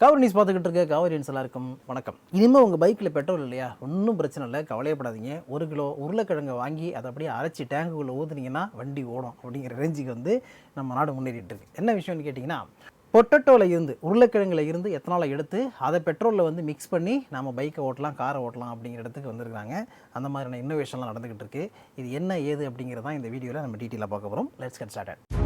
Kaveri news பார்த்துக்கிட்டு இருக்க காவிரியன்ஸ் எல்லாருக்கும் வணக்கம். இனிமேல் உங்கள் பைக்கில் பெட்ரோல் இல்லையா? ஒன்றும் பிரச்சனை இல்லை கவலையப்படாதீங்க. ஒரு கிலோ உருளைக்கிழங்கை வாங்கி அதை அப்படியே அரைச்சி டேங்குக்குள்ளே ஊற்றுனீங்கன்னா வண்டி ஓடும் அப்படிங்கிற ரேஞ்சுக்கு வந்து நம்ம நாடு முன்னேறிட்டு இருக்கு. என்ன விஷயம்னு கேட்டிங்கன்னா பொட்டட்டோவில் இருந்து உருளைக்கிழங்குல இருந்து எத்தனாலை எடுத்து அதை பெட்ரோலில் வந்து மிக்ஸ் பண்ணி நம்ம பைக்கை ஓட்டலாம் காரை ஓட்டலாம் அப்படிங்கிற இடத்துக்கு வந்திருக்காங்க அந்த மாதிரியான இன்னோவேஷன்லாம் நடந்துக்கிட்டு இருக்கு. இது என்ன ஏது அப்படிங்கிறதான் இந்த வீடியோவில் நம்ம டீட்டெயிலாக பார்க்க போகிறோம் let's get started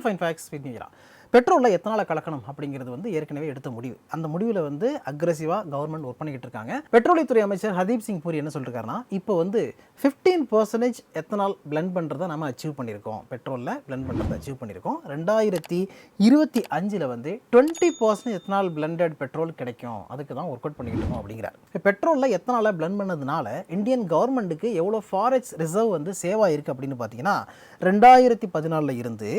to fin facts with Meera பெட்ரோலில் எத்தனால கலக்கணும் அப்படிங்கிறது வந்து ஏற்கனவே எடுத்த முடிவு. அந்த முடிவில் வந்து அக்ரெசிவாக கவர்மெண்ட் ஒர்க் பண்ணிக்கிட்டு இருக்காங்க. பெட்ரோலியத்துறை அமைச்சர் ஹர்தீப் சிங் பூரி என்ன சொல்லிருக்காருன்னா இப்போ வந்து ஃபிஃப்டீன் பர்சன்டேஜ் எத்தனால் பிளெண்ட் பண்ணுறதை நம்ம அச்சீவ் பண்ணியிருக்கோம். பெட்ரோலில் பிளெண்ட் பண்ணுறதை அச்சீவ் பண்ணியிருக்கோம். ரெண்டாயிரத்தி இருபத்தி அஞ்சில் வந்து twenty percent ethanol blended petrol கிடைக்கும். அதுக்கு தான் ஒர்க் அவுட் பண்ணிக்கிட்டு இருக்கோம் அப்படிங்கிறார். இப்போ பெட்ரோலில் எத்தனால பிளெண்ட் பண்ணதுனால இந்தியன் கவர்மெண்ட்டுக்கு எவ்வளோ ஃபாரெக்ஸ் ரிசர்வ் வந்து சேவாக இருக்குது அப்படின்னு பார்த்தீங்கன்னா ரெண்டாயிரத்தி பதினாலில் இருந்து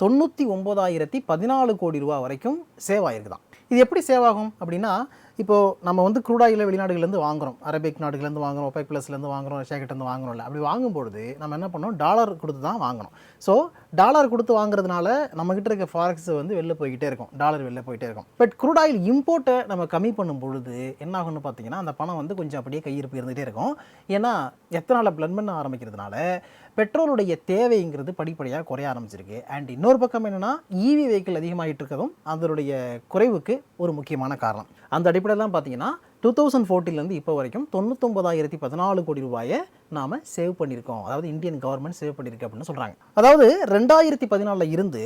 தொண்ணூற்றி ஒம்பதாயிரத்தி பதினாலு கோடி ரூபா வரைக்கும் சேவ் ஆகிருக்குதான் இது எப்படி சேவ் ஆகும் அப்படின்னா இப்போது நம்ம வந்து குரூடாயில் வெளிநாடுகள்லேருந்து வாங்குறோம். அரபிக் நாடுகள்லேருந்து வாங்குறோம் ஒபேக் ப்ளஸ்லேருந்து வாங்குறோம் ரஷ்யா வாங்குறோம்ல. அப்படி வாங்கும்பொழுது நம்ம என்ன பண்ணோம்? டாலர் கொடுத்து தான் வாங்கணும் ஸோ டாலர் கொடுத்து வாங்குறதுனால நம்மக்கிட்ட இருக்க ஃபாரெக்ஸ் வந்து வெளில போய்கிட்டே இருக்கும். டாலர் வெளில போயிட்டே இருக்கும். பட் குரூடாயில் இம்போர்ட்டை நம்ம கம்மி பண்ணும் பொழுது என்ன ஆகும்னு பார்த்தீங்கன்னா அந்த பணம் வந்து கொஞ்சம் அப்படியே கையிருப்பு இருந்துகிட்டே இருக்கும். ஏன்னா எத்தனால பிளன் பண்ண ஆரம்பிக்கிறதுனால பெட்ரோலுடைய தேவைங்கிறது படிப்படியாக குறைய ஆரம்பிச்சிருக்கு. அண்ட் இன்னொரு பக்கம் என்னென்னா இவி வெஹிக்கிள் அதிகமாகிட்டு இருக்கிறதும் அதனுடைய குறைவுக்கு ஒரு முக்கியமான காரணம். அந்த அடிப்படை அடிப்படையிலாம் பார்த்தீங்கன்னா டூ தௌசண்ட் ஃபோர்ட்டிலேருந்து இப்போ வரைக்கும் தொண்ணூத்தொம்பதாயிரத்தி பதினாலு கோடி ரூபாயை நாம் சேவ் பண்ணியிருக்கோம். அதாவது இந்தியன் கவர்மெண்ட் சேவ் பண்ணியிருக்கு அப்படின்னு சொல்கிறாங்க அதாவது ரெண்டாயிரத்தி பதினாலில் இருந்து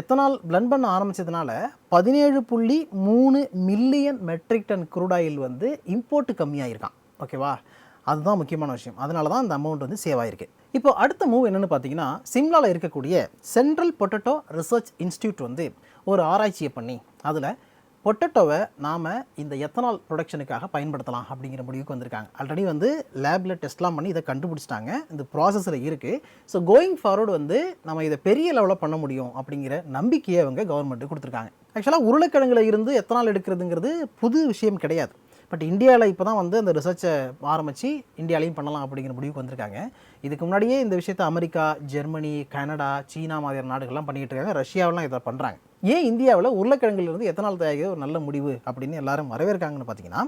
எத்தனால் பிளண்ட் பண்ண ஆரம்பித்ததுனால பதினேழு புள்ளி மூணு million metric ton crude oil வந்து இம்போர்ட் கம்மியாயிருக்கான். ஓகேவா அதுதான் முக்கியமான விஷயம். அதனால தான் அந்த அமௌண்ட் வந்து சேவ் ஆயிருக்கு. இப்போ அடுத்த மூவ் என்னென்னு பார்த்தீங்கன்னா சிம்லாவில் இருக்கக்கூடிய சென்ட்ரல் பொட்டட்டோ ரிசர்ச் இன்ஸ்டியூட் வந்து ஒரு ஆராய்ச்சியை பண்ணி அதில் பொட்டட்டோவை நாம் இந்த எத்தனால் ப்ரொடக்ஷனுக்காக பயன்படுத்தலாம் அப்படிங்கிற முடிவுக்கு வந்திருக்காங்க. ஆல்ரெடி வந்து லேபில் டெஸ்ட்லாம் பண்ணி இதை கண்டுபிடிச்சிட்டாங்க. இந்த ப்ராசஸில் இருக்குது ஸோ கோயிங் ஃபார்வர்டு வந்து நம்ம இதை பெரிய லெவலில் பண்ண முடியும் அப்படிங்கிற நம்பிக்கையை அவங்க கவர்மெண்ட்டு கொடுத்துருக்காங்க. ஆக்சுவலாக உருளைக்கிழங்குல இருந்து எத்தனால் எடுக்கிறதுங்கிறது புது விஷயம் கிடையாது. பட் இந்தியாவில் இப்போ தான் வந்து அந்த ரிசர்ச்சை ஆரம்பித்து இந்தியாலையும் பண்ணலாம் அப்படிங்கிற முடிவுக்கு வந்திருக்காங்க. இதுக்கு முன்னாடியே இந்த விஷயத்தை அமெரிக்கா ஜெர்மனி கனடா சீனா மாதிரியான நாடுகள்லாம் பண்ணிகிட்டு இருக்காங்க. ரஷ்யாவெலாம் இதை பண்ணுறாங்க ஏன் இந்தியாவில் உருளைக்கிழங்குலேருந்து எத்தனால் தயாரிக்கிறது ஒரு நல்ல முடிவு அப்படின்னு எல்லாரும் வரவேற்காங்கன்னு பார்த்தீங்கன்னா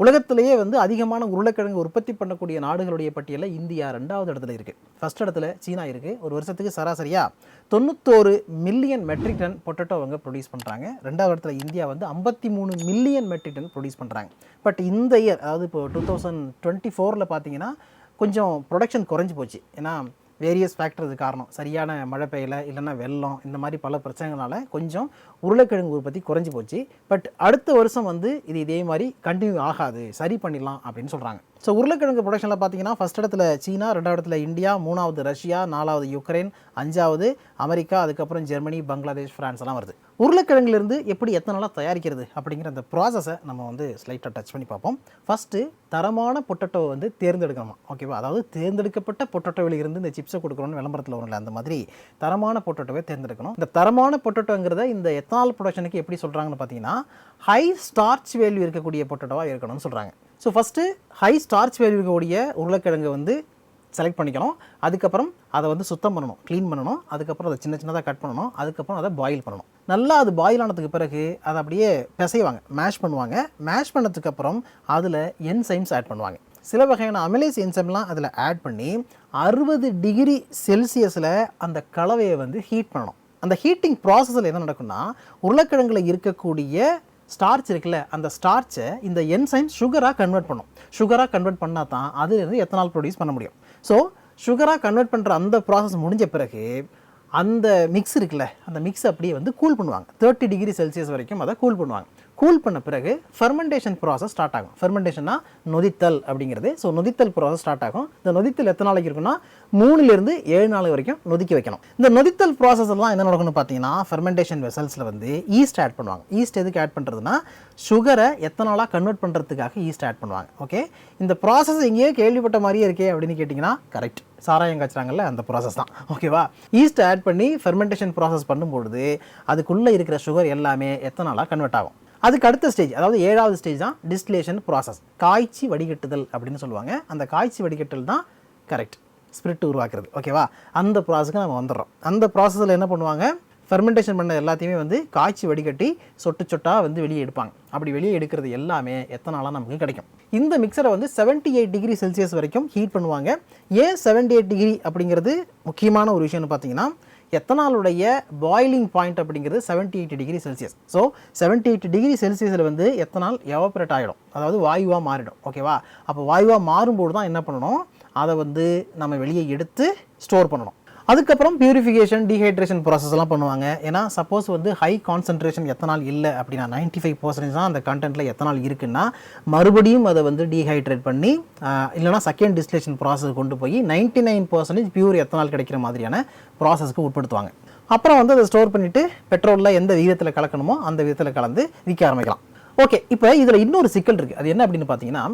உலகத்திலேயே வந்து அதிகமான உருளைக்கிழங்கு உற்பத்தி பண்ணக்கூடிய நாடுகளுடைய பட்டியலில் இந்தியா ரெண்டாவது இடத்துல இருக்குது ஃபர்ஸ்ட் இடத்துல சீனா இருக்குது ஒரு வருஷத்துக்கு சராசரியாக தொண்ணூத்தோரு மில்லியன் மெட்ரிக் டன் பொட்டேட்டோ அவங்க ப்ரொடியூஸ் பண்ணுறாங்க ரெண்டாவது இடத்துல இந்தியா வந்து ஐம்பத்தி மூணு மில்லியன் மெட்ரிக் டன் ப்ரொடியூஸ் பண்ணுறாங்க பட் இந்த இயர் அதாவது இப்போ டூ தௌசண்ட் டுவெண்ட்டி ஃபோரில் பார்த்தீங்கன்னா கொஞ்சம் ப்ரொடக்ஷன் குறைஞ்சி போச்சு. ஏன்னா வேரியஸ் ஃபேக்டர் இது காரணம். சரியான மழை பெய்யல இல்லைன்னா வெள்ளம் இந்த மாதிரி பல பிரச்சனைகளால் கொஞ்சம் உருளைக்கிழங்கு உற்பத்தி குறைஞ்சி போச்சு. பட் அடுத்த வருஷம் வந்து இது இதே மாதிரி கண்டினியூ ஆகாது. சரி பண்ணிடலாம் அப்படின்னு சொல்கிறாங்க ஸோ உருளைக்கிழங்கு ப்ரொடக்ஷனில் பார்த்தீங்கன்னா ஃபஸ்ட் இடத்துல சீனா ரெண்டாவது இடத்துல இந்தியா மூணாவது ரஷ்யா நாலாவது யுக்ரைன் அஞ்சாவது அமெரிக்கா அதுக்கப்புறம் ஜெர்மனி பங்களாதேஷ் ஃப்ரான்ஸ் எல்லாம் வருது. உருளைக்கிழங்குலேருந்து எப்படி எத்தனால தயாரிக்கிறது அப்படிங்கிற அந்த ப்ராசஸை நம்ம வந்து ஸ்லைட்டாக டச் பண்ணி பார்ப்போம். ஃபஸ்ட்டு தரமான பொட்டட்டோவை வந்து தேர்ந்தெடுக்கணுமா? ஓகேவா அதாவது தேர்ந்தெடுக்கப்பட்ட பொட்டட்டோவிலிருந்து இந்த சிப்ஸை கொடுக்குறோன்னு விளம்பரத்தில் வரும்ல அந்த மாதிரி தரமான பொட்டட்டோவை தேர்ந்தெடுக்கணும். இந்த தரமான பொட்டட்டோங்கிறத இந்த எத்தனால் ப்ரொடக்ஷனுக்கு எப்படி சொல்கிறாங்கன்னு பார்த்தீங்கன்னா ஹை ஸ்டார்ச் வேல்யூ இருக்கக்கூடிய பொட்டட்டோவாக இருக்கணும்னு சொல்கிறாங்க so first high starch value இருக்கக்கூடிய உருளைக்கிழங்கு வந்து செலக்ட் பண்ணிக்கணும். அதுக்கப்புறம் அதை வந்து சுத்தம் பண்ணணும் க்ளீன் பண்ணணும். அதுக்கப்புறம் அதை சின்ன சின்னதாக கட் பண்ணணும். அதுக்கப்புறம் அதை பாயில் பண்ணணும். நல்லா அது பாயில் ஆனதுக்கு பிறகு அதை அப்படியே பிசைவாங்க மேஷ் பண்ணுவாங்க. மேஷ் பண்ணதுக்கப்புறம் அதில் என்சைம்ஸ் ஆட் பண்ணுவாங்க. சில வகையான அமிலேஸ் என்சைம்லாம் அதில் ஆட் பண்ணி அறுபது டிகிரி செல்சியஸில் அந்த கலவையை வந்து ஹீட் பண்ணணும். அந்த ஹீட்டிங் ப்ராசஸில் என்ன நடக்கும்னா உருளைக்கிழங்கில் இருக்கக்கூடிய ஸ்டார்ச் இருக்குல்ல அந்த ஸ்டார்ச்சை இந்த என்சைம் சுகராக கன்வெர்ட் பண்ணும். சுகராக கன்வெர்ட் பண்ணால் தான் அதுலேருந்து எத்தனால் ப்ரொடியூஸ் பண்ண முடியும். ஸோ சுகராக கன்வெர்ட் பண்ணுற அந்த ப்ராசஸ் முடிஞ்ச பிறகு அந்த மிக்ஸ் இருக்குல்ல அந்த மிக்ஸ் அப்படியே வந்து கூல் பண்ணுவாங்க. தேர்ட்டி டிகிரி செல்சியஸ் வரைக்கும் அதை கூல் பண்ணுவாங்க. கூல் பண்ண பிறகு ஃபெர்மெண்டேஷன் ப்ராசஸ் ஸ்டார்ட் ஆகும். ஃபெர்மெண்டேஷன்னா நொதித்தல் அப்படிங்கிறது. ஸோ நொதித்தல் ப்ராசஸ் ஸ்டார்ட் ஆகும். இந்த நொதித்தல் எத்தனை நாளைக்கு இருக்குன்னா மூணுலேருந்து ஏழு நாள் வரைக்கும் நொதிக்க வைக்கணும். இந்த நொதித்தல் ப்ராசஸ் எல்லாம் என்ன நடக்கும்னு பார்த்தீங்கன்னா ஃபெர்மெண்டேஷன் வெசல்ஸில் வந்து ஈஸ்ட் ஆட் பண்ணுவாங்க. ஈஸ்ட் எதுக்கு ஆட் பண்ணுறதுனா சுகரை எத்தனாலாக கன்வெர்ட் பண்ணுறதுக்காக ஈஸ்ட் ஆட் பண்ணுவாங்க. ஓகே இந்த ப்ராசஸ் எங்கேயோ கேள்விப்பட்ட மாதிரியே இருக்கே அப்படின்னு கேட்டிங்கன்னா கரெக்ட் சாராயம் காய்ச்சுறாங்கல்ல அந்த ப்ராசஸ் தான். ஓகேவா ஈஸ்ட் ஆட் பண்ணி ஃபெர்மெண்டேஷன் ப்ராசஸ் பண்ணும்பொழுது அதுக்குள்ளே இருக்கிற சுகர் எல்லாமே எத்தனாலாக கன்வெர்ட் ஆகும்? அதுக்கு அடுத்த ஸ்டேஜ் அதாவது ஏழாவது ஸ்டேஜ் தான் டிஸ்டிலேஷன் ப்ராசஸ் காய்ச்சி வடிகட்டுதல் அப்படின்னு சொல்லுவாங்க. அந்த காய்ச்சி வடிகட்டல் தான் கரெக்ட் ஸ்பிரிட் உருவாக்குறது. ஓகேவா அந்த ப்ராசஸ்க்கு நம்ம வந்துடுறோம். அந்த ப்ராசஸில் என்ன பண்ணுவாங்க? ஃபெர்மெண்டேஷன் பண்ண எல்லாத்தையுமே வந்து காய்ச்சி வடிகட்டி சொட்டு சொட்டாக வந்து வெளியே எடுப்பாங்க. அப்படி வெளியே எடுக்கிறது எல்லாமே எத்தனாலாக நமக்கு கிடைக்கும். இந்த மிக்சரை வந்து 78 எயிட் டிகிரி செல்சியஸ் வரைக்கும் ஹீட் பண்ணுவாங்க. ஏன் 78 எயிட் டிகிரி அப்படிங்கிறது முக்கியமான ஒரு விஷயம்னு பார்த்தீங்கன்னா எத்தனாலுடைய பாயிலிங் பாயிண்ட் அப்படிங்கிறது 78 eight degree Celsius so 78 eight degree செல்சியஸில் வந்து எத்தனால் எவாபரேட் ஆகிடும் அதாவது வாயுவாக மாறிடும். ஓகேவா அப்போ வாயுவாக மாறும்போது தான் என்ன பண்ணணும்? அதை வந்து நம்ம வெளியே எடுத்து ஸ்டோர் பண்ணணும். அதுக்கப்புறம் பியூரிஃபிகேஷன் டீஹைட்ரேஷன் ப்ராசஸ் எல்லாம் பண்ணுவாங்க. ஏன்னா சப்போஸ் வந்து ஹை கான்சன்ட்ரேஷன் எத்தனால் இல்லை அப்படின்னா நைன்டி ஃபைவ் பர்சன்டேஜ் தான் அந்த கண்டென்ட்டில் எத்தனால் இருக்குன்னா மறுபடியும் அதை வந்து டீஹைட்ரேட் பண்ணி இல்லைனா செகண்ட் டிஸ்டிலேஷன் ப்ராசஸ் கொண்டு போய் ninety nine percentage pure ethanol கிடைக்கிற மாதிரியான ப்ராசஸ்க்கு உட்படுத்துவாங்க. அப்புறம் வந்து அதை ஸ்டோர் பண்ணிவிட்டு பெட்ரோலில் எந்த விகிதத்தில் கலக்கணுமோ அந்த விதத்தில் கலந்து விற்க ஆரம்பிக்கலாம். ஓகே இப்போ இதில் இன்னொரு சிக்கல் இருக்குது அது என்ன அப்படின்னு பார்த்தீங்கன்னா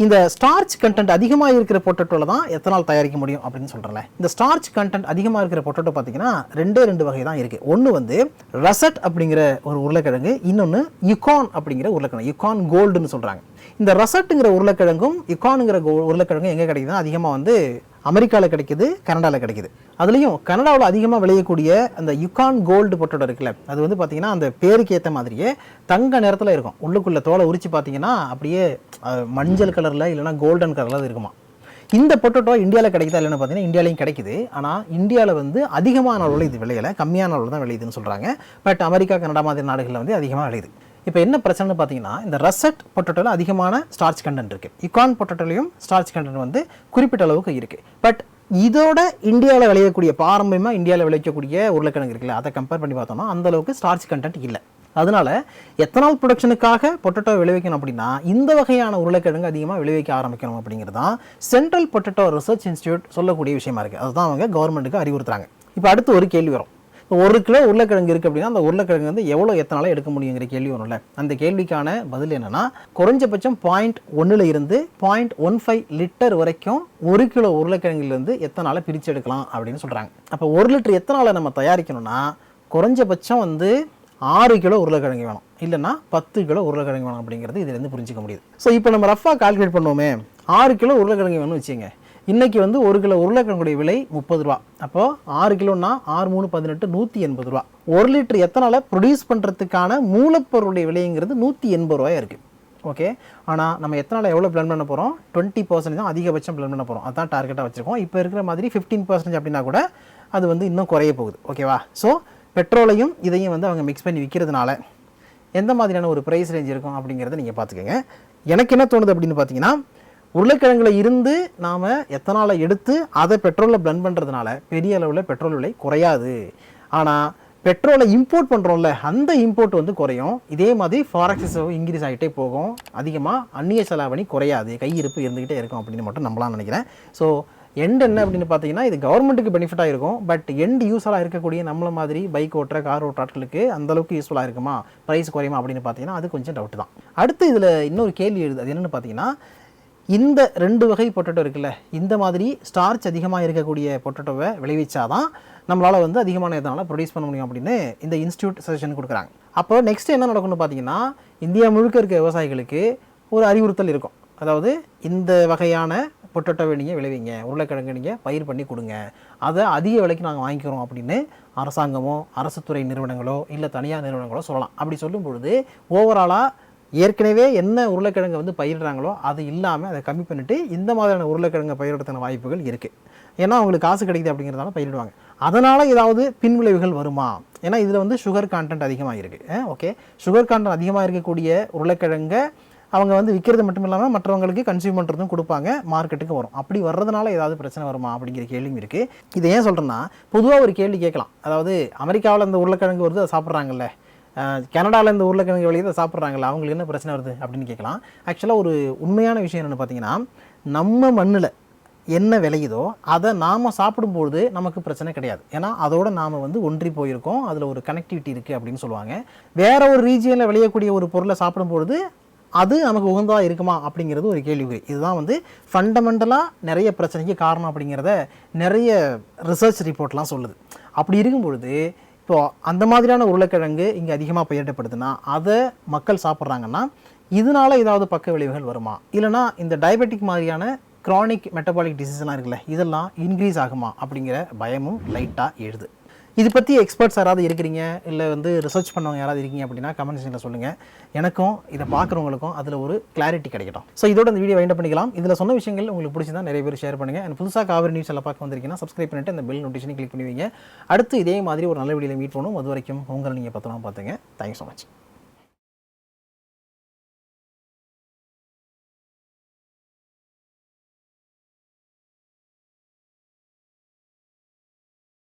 இந்த ஸ்டார்ச் கண்டென்ட் அதிகமாக இருக்கிற பொட்டேட்டோவில் தான் எத்தனால் தயாரிக்க முடியும் அப்படின்னு சொல்கிறேன் இந்த ஸ்டார்ச் கண்டென்ட் அதிகமாக இருக்கிற பொட்டேட்டோ பார்த்தீங்கன்னா ரெண்டே ரெண்டு வகை தான் இருக்குது ஒன்று வந்து ரசட் அப்படிங்கிற ஒரு உருளைக்கிழங்கு இன்னொன்று யுகான் அப்படிங்கிற உருளைக்கிழங்கு யுகான் கோல்டுன்னு சொல்கிறாங்க இந்த ரசட்டுங்கிற உருளைக்கிழங்கும் யுகானுங்கிற கோ உருளைக்கிழங்கும் எங்கே கிடைக்குதுன்னா அதிகமாக வந்து அமெரிக்காவில் கிடைக்குது கனடாவில் கிடைக்குது. அதுலேயும் கனடாவில் அதிகமாக விளையக்கூடிய அந்த யுகான் கோல்டு பொட்டோட இருக்குல்ல அது வந்து பார்த்தீங்கன்னா அந்த பேருக்கு ஏற்ற மாதிரியே தங்க நேரத்தில் இருக்கும். உள்ளுக்குள்ளே தோலை உரிச்சு பார்த்தீங்கன்னா அப்படியே மஞ்சள் கலரில் இல்லைன்னா கோல்டன் கலரில் அது இருக்குமா. இந்த பொட்டோட்டோ இந்தியாவில் கிடைக்குதா இல்லைன்னு பார்த்தீங்கன்னா இந்தியாலையும் கிடைக்குது. ஆனால் இந்தியாவில் வந்து அதிகமான அளவில் இது விளையலை கம்மியான அளவில் தான் விளையுதுன்னு சொல்கிறாங்க பட் அமெரிக்கா கனடா மாதிரி நாடுகளில் வந்து அதிகமாக விளையுது. இப்போ என்ன பிரச்சனைன்னு பார்த்தீங்கன்னா இந்த ரசட் பொட்டோட்டோவில் அதிகமான ஸ்டார்ச் கண்டென்ட் இருக்குது இக்கான் பொட்டோட்டோலையும் ஸ்டார்ச் கண்டென்ட் வந்து குறிப்பிட்ட அளவுக்கு இருக்குது பட் இதோட இந்தியாவில் விளையக்கூடிய பாரம்பரியமாக இந்தியாவில் விளைவிக்கக்கூடிய உருளைக்கிழங்கு இருக்குல்ல அதை கம்பேர் பண்ணி பார்த்தோம்னா அந்த அளவுக்கு ஸ்டார்ச் கண்டென்ட் இல்லை. அதனால் எத்தனால் ப்ரொடக்ஷனுக்காக பொட்டேட்டோ விளைவிக்கணும் அப்படின்னா இந்த வகையான உருளைக்கிழங்கு அதிகமாக விளைவிக்க ஆரம்பிக்கணும் அப்படிங்கிறது தான் சென்ட்ரல் பொட்டட்டோ ரிசர்ச் இன்ஸ்டியூட் சொல்லக்கூடிய விஷயமா இருக்குது அதுதான் அவங்க கவர்மெண்ட்டுக்கு அறிவுறுத்துறாங்க. இப்போ அடுத்து ஒரு கேள்வி வரும். ஒரு கிலோ உருளைக்கிழங்கு இருக்குது அப்படின்னா அந்த உருளைக்கிழங்கு வந்து எவ்வளோ எத்தனால எடுக்க முடியுங்கிற கேள்வி வரும்ல. அந்த கேள்விக்கான பதில் என்னென்னா குறைஞ்சபட்சம் பாயிண்ட் ஒன்றில் இருந்து பாயிண்ட் ஒன் ஃபைவ் லிட்டர் வரைக்கும் ஒரு கிலோ உருளைக்கிழங்குலேருந்து எத்தனால பிரித்து எடுக்கலாம் அப்படின்னு சொல்கிறாங்க அப்போ ஒரு லிட்டர் எத்தனால நம்ம தயாரிக்கணும்னா குறைஞ்சபட்சம் வந்து ஆறு கிலோ உருளைக்கிழங்கு வேணும். இல்லைன்னா பத்து கிலோ உருளைக்கிழங்கு வேணும் அப்படிங்கிறது இதுலேருந்து புரிஞ்சிக்க முடியுது. ஸோ இப்போ நம்ம ரஃபாக கால்குலேட் பண்ணுவோமே ஆறு கிலோ உருளைக்கிழங்கு வேணும்னு வச்சுங்க இன்றைக்கி வந்து ஒரு கிலோ உருளைக்கிழங்குடைய விலை முப்பது ரூபா. அப்போது ஆறு கிலோன்னா ஆறு மூணு பதினெட்டு நூற்றி எண்பது ரூபா. ஒரு லிட்டர் எத்தனால ப்ரொடியூஸ் பண்ணுறதுக்கான மூலப்பொருளுடைய விலைங்கிறது நூற்றி எண்பது ரூபாயாக இருக்குது ஓகே ஆனால் நம்ம எத்தனால எவ்வளோ பிளான் பண்ண போகிறோம் டுவெண்ட்டி பர்சன்டேஜ் தான் அதிகபட்சம் பிளான் பண்ண போகிறோம் அதான் டார்கெட்டாக வச்சுருக்கோம். இப்போ இருக்கிற மாதிரி ஃபிஃப்டீன் பர்சன்டேஜ் அப்படின்னா கூட அது வந்து இன்னும் குறைய போகுது. ஓகேவா ஸோ பெட்ரோலையும் இதையும் வந்து அவங்க மிக்ஸ் பண்ணி விற்கிறதுனால எந்த மாதிரியான ஒரு ப்ரைஸ் ரேஞ்ச் இருக்கும் அப்படிங்கிறத நீங்கள் பார்த்துக்கோங்க. எனக்கு என்ன தோணுது அப்படின்னு பார்த்தீங்கன்னா உருளைக்கிழங்குல இருந்து நாம் எத்தனாலை எடுத்து அதை பெட்ரோலில் பிளண்ட் பண்ணுறதுனால பெரிய அளவில் பெட்ரோல் விலை குறையாது. ஆனால் பெட்ரோலை இம்போர்ட் பண்ணுறோம்ல அந்த இம்போர்ட் வந்து குறையும். இதே மாதிரி ஃபாரக்ஸஸ் இன்க்ரீஸ் ஆகிட்டே போகும். அதிகமாக அந்நிய செலாவணி குறையாது. கையிருப்பு இருந்துக்கிட்டே இருக்கும் அப்படின்னு மட்டும் நம்மளாம் நினைக்கிறேன். ஸோ எண்ட் என்ன அப்படின்னு பார்த்தீங்கன்னா இது கவர்மெண்ட்டுக்கு பெனிஃபிட்டாக இருக்கும் பட் எண்ட் யூஸ்ஃபுல்லாக இருக்கக்கூடிய நம்மள மாதிரி பைக் ஓட்டுற கார் ஓட்டுற ஆட்களுக்கு அந்த அளவுக்கு யூஸ்ஃபுல்லாக இருக்குமா? ப்ரைஸ் குறையுமா அப்படின்னு பார்த்தீங்கன்னா அது கொஞ்சம் டவுட் தான். அடுத்து இதில் இன்னொரு கேள்வி எழுது. அது என்னென்னு பார்த்தீங்கன்னா இந்த ரெண்டு வகை பொட்டேட்டோ இருக்குல்ல இந்த மாதிரி ஸ்டார்ச் அதிகமாக இருக்கக்கூடிய பொட்டேட்டோவை விளைவிச்சாதான் நம்மளால் வந்து அதிகமான இதனால் ப்ரொடியூஸ் பண்ண முடியும் அப்படின்னு இந்த இன்ஸ்டியூட் சஜஷன் கொடுக்குறாங்க. அப்போ நெக்ஸ்ட் என்ன நடக்கும்னு பார்த்தீங்கன்னா இந்தியா முழுக்க இருக்க விவசாயிகளுக்கு ஒரு அறிவுறுத்தல் இருக்கும். அதாவது இந்த வகையான பொட்டேட்டோவை நீங்கள் விளைவிங்க உருளைக்கிழங்கு நீங்கள் பயிர் பண்ணி கொடுங்க அதை அதிக விலைக்கு நாங்கள் வாங்கிக்கிறோம் அப்படின்னு அரசாங்கமோ அரசு துறை நிறுவனங்களோ இல்லை தனியார் நிறுவனங்களோ சொல்லலாம். அப்படி சொல்லும் பொழுது ஓவராலாக ஏற்கனவே என்ன உருளைக்கிழங்கை வந்து பயிரிடுறாங்களோ அது இல்லாமல் அதை கம்மி பண்ணிவிட்டு இந்த மாதிரியான உருளைக்கிழங்கை பயிரிடுறதுக்கான வாய்ப்புகள் இருக்குது ஏன்னா அவங்களுக்கு காசு கிடைக்குது அப்படிங்கிறதால பயிரிடுவாங்க. அதனால் ஏதாவது பின்விளைவுகள் வருமா? ஏன்னா இதில் வந்து சுகர் கான்டென்ட் அதிகமாக இருக்குது ஓகே. சுகர் கான்டென்ட் அதிகமாக இருக்கக்கூடிய உருளைக்கிழங்கை அவங்க வந்து விற்கிறது மட்டும் இல்லாமல் மற்றவங்களுக்கு கன்சியூம் பண்ணுறதும் கொடுப்பாங்க மார்க்கெட்டுக்கு வரும். அப்படி வர்றதுனால ஏதாவது பிரச்சனை வருமா அப்படிங்கிற கேள்வியும் இருக்குது இதை ஏன் சொல்கிறேன்னா பொதுவாக ஒரு கேள்வி கேட்கலாம். அதாவது அமெரிக்காவில் அந்த உருளைக்கிழங்கு வருது அதை சாப்பிட்றாங்கல்ல. கனடாவில் இந்த உருளைக்கிழங்கு வெளியே சாப்பிட்றாங்களா அவங்களுக்கு என்ன பிரச்சனை வருது அப்படின்னு கேட்கலாம். ஆக்சுவலாக ஒரு உண்மையான விஷயம் என்னென்னு பார்த்தீங்கன்னா நம்ம மண்ணில் என்ன விளையுதோ அதை நாம் சாப்பிடும்பொழுது நமக்கு பிரச்சனை கிடையாது. ஏன்னா அதோட நாம் வந்து ஒன்றி போயிருக்கோம் அதில் ஒரு கனெக்டிவிட்டி இருக்குது அப்படின்னு சொல்லுவாங்க. வேற ஒரு ரீஜியனில் விளையக்கூடிய ஒரு பொருளை சாப்பிடும்பொழுது அது நமக்கு உகந்ததாக இருக்குமா அப்படிங்கிறது ஒரு கேள்விக்குறி. இதுதான் வந்து ஃபண்டமெண்டலாக நிறைய பிரச்சனைக்கு காரணம் அப்படிங்கிறத நிறைய ரிசர்ச் ரிப்போர்ட்லாம் சொல்லுது. அப்படி இருக்கும் பொழுது ஸோ அந்த மாதிரியான உருளைக்கிழங்கு இங்கே அதிகமாக பயிரிடப்படுதுன்னா அதை மக்கள் சாப்பிட்றாங்கன்னா இதனால ஏதாவது பக்க விளைவுகள் வருமா? இல்லைனா இந்த டயபெட்டிக் மாதிரியான க்ரானிக் மெட்டபாலிக் டிசீஸ்லாம் இருக்குல்ல இதெல்லாம் இன்க்ரீஸ் ஆகுமா அப்படிங்கிற பயமும் லைட்டாக எழுது. இது பற்றி எக்ஸ்பர்ட்ஸ் யாராவது இருக்கிறீங்க? இல்லை வந்து ரிசர்ச் பண்ணவங்க யாராவது இருக்கீங்க அப்படின்னா கமெண்ட் செக்ஷனில் சொல்லுங்கள் எனக்கும் இதை பார்க்குறவங்களுக்கும் அதில் ஒரு கிளாரிட்டி கிடைக்கட்டும். ஸோ இதோட இந்த வீடியோ வைண்ட் பண்ணிக்கலாம். இதில் சொன்ன விஷயங்கள் உங்களுக்கு பிடிச்சிருந்தா நிறைய பேர் ஷேர் பண்ணுங்கள் அண்ட் புதுசாக காவிரி நியூஸ் எல்லாம் பார்க்க வந்திருக்கீங்கன்னா சப்ஸ்கிரைப் பண்ணிட்டு அந்த பெல் நோட்டிஃபிகேஷன் கிளிக் பண்ணுவீங்க அடுத்து இதே மாதிரி ஒரு நல்ல வீடியோவில் மீட் பண்ணுவோம். அது வரைக்கும் உங்களை நீங்கள் பத்திரமா பார்த்துங்க. Thank you so much